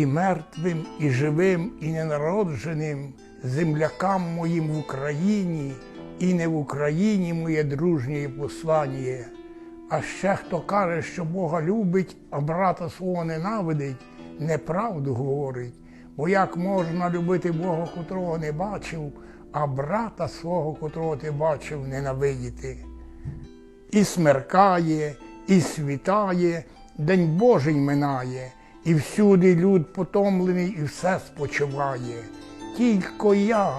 і мертвим, і живим, і ненародженим, землякам моїм в Україні, і не в Україні моє дружнє послання. А ще хто каже, що Бога любить, а брата свого ненавидить, неправду говорить. Бо як можна любити Бога, котрого не бачив, а брата свого, котрого ти бачив, ненавидіти? І смеркає, і світає, День Божий минає, і всюди люд потомлений, і все спочиває. Тільки я,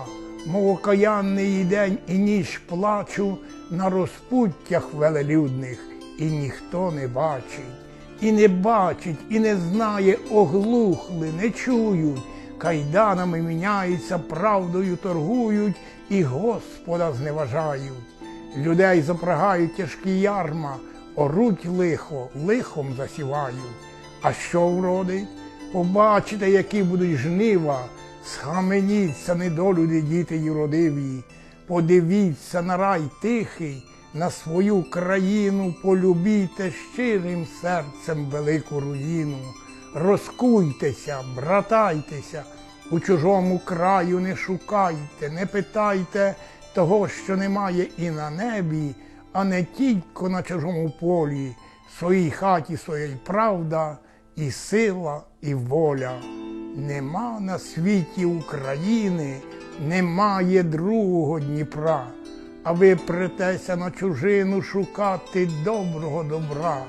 мов окаянний день і ніч плачу на розпуттях велелюдних, і ніхто не бачить, і не бачить, і не знає, оглухли, не чують, кайданами міняються, правдою торгують і Господа зневажають. Людей запрагають тяжкі ярма, оруть лихо, лихом засівають. А що вродить? Побачите, які будуть жнива, схаменіться недолюди діти юродиві, подивіться на рай тихий, на свою країну, полюбійте щирим серцем велику руїну. Розкуйтеся, братайтеся, у чужому краю не шукайте, не питайте того, що немає і на небі, а не тільки на чужому полі, своїй хаті своя правда, і сила, і воля. Нема на світі України, немає другого Дніпра, а ви претеся на чужину шукати доброго добра,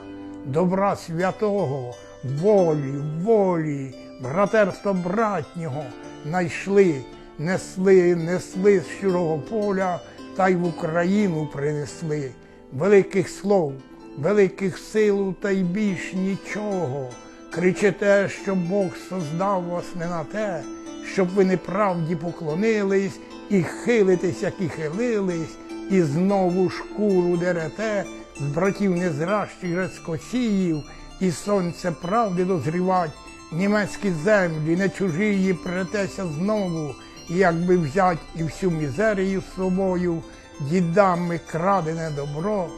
добра святого, волі, волі, братерства братнього найшли, несли, несли з щирого поля та й в Україну принесли великих слов, великих сил та й більш нічого. Кричите, що Бог создав вас не на те, щоб ви неправді поклонились і хилитесь, як і хилились, і знову шкуру дерете з братів незращих рецкосіїв, і сонце правди дозрівать, німецькі землі, не чужі її претеся знову, якби взять і всю мізерію з собою, дідами крадене добро,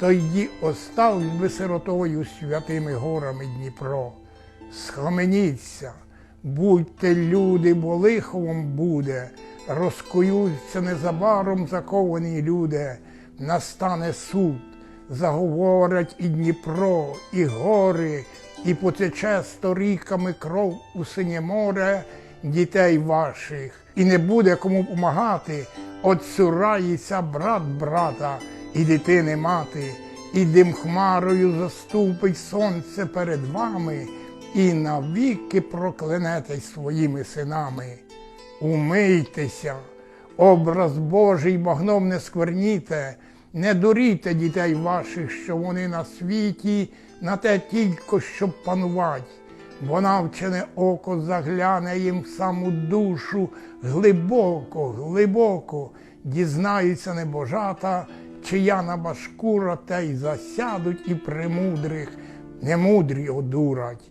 то йді оставль би сиротою святими горами Дніпро. Схаменіться, будьте люди, бо лихо вам буде, розкуються незабаром заковані люди, настане суд, заговорять і Дніпро, і гори, і потече сторіками кров у синє море дітей ваших, і не буде кому помагати, отцюрається брат брата, і дитини мати, і дим хмарою заступить сонце перед вами, і навіки проклянете своїми синами. Умийтеся, образ Божий багном не скверніте, не дуріте дітей ваших, що вони на світі, на те тільки, щоб панувати. Бо навчене око загляне їм в саму душу глибоко, глибоко дізнаються небожата, чия наба шкура, те й засядуть і примудрих, немудрі одурать.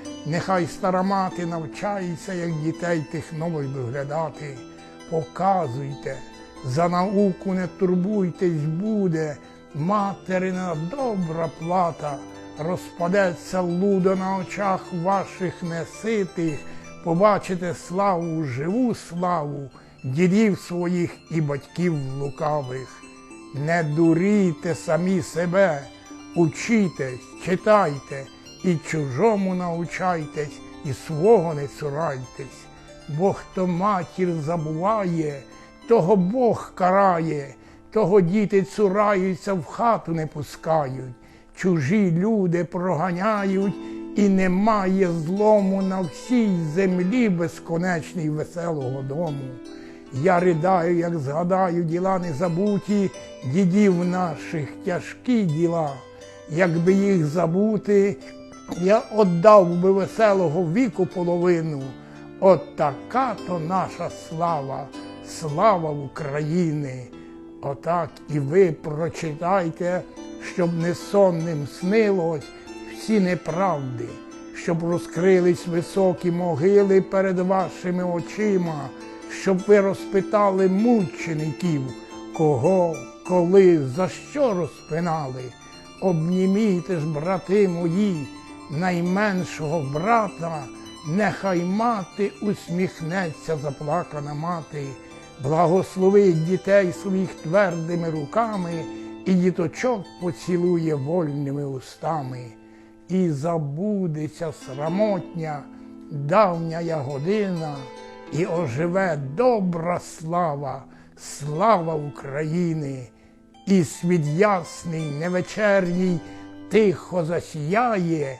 нехай стара мати навчається, як дітей тих нових доглядати. Показуйте, за науку не турбуйтесь, буде, материна добра плата, розпадеться лудо на очах ваших неситих, побачите славу, живу славу, дідів своїх і батьків лукавих. Не дурійте самі себе, учітесь, читайте і чужому научайтесь, і свого не цурайтесь. Бо хто матір забуває, того Бог карає, того діти цураються, в хату не пускають, чужі люди проганяють, і немає злому на всій землі безконечній веселого дому. Я ридаю, як згадаю діла незабуті, дідів наших тяжкі діла. Якби їх забути, я отдав би веселого віку половину. От така то наша слава, слава України. Отак і ви прочитайте, щоб не сонним снилось всі неправди, щоб розкрились високі могили перед вашими очима, щоб ви розпитали мучеників, кого, коли, за що розпинали. Обнімійте ж, брати мої, найменшого брата, нехай мати усміхнеться заплакана мати, благословить дітей своїх твердими руками і діточок поцілує вольними устами. І забудеться срамотня, давня година, і оживе добра слава, слава України, і світ ясний, невечерній, тихо засіяє.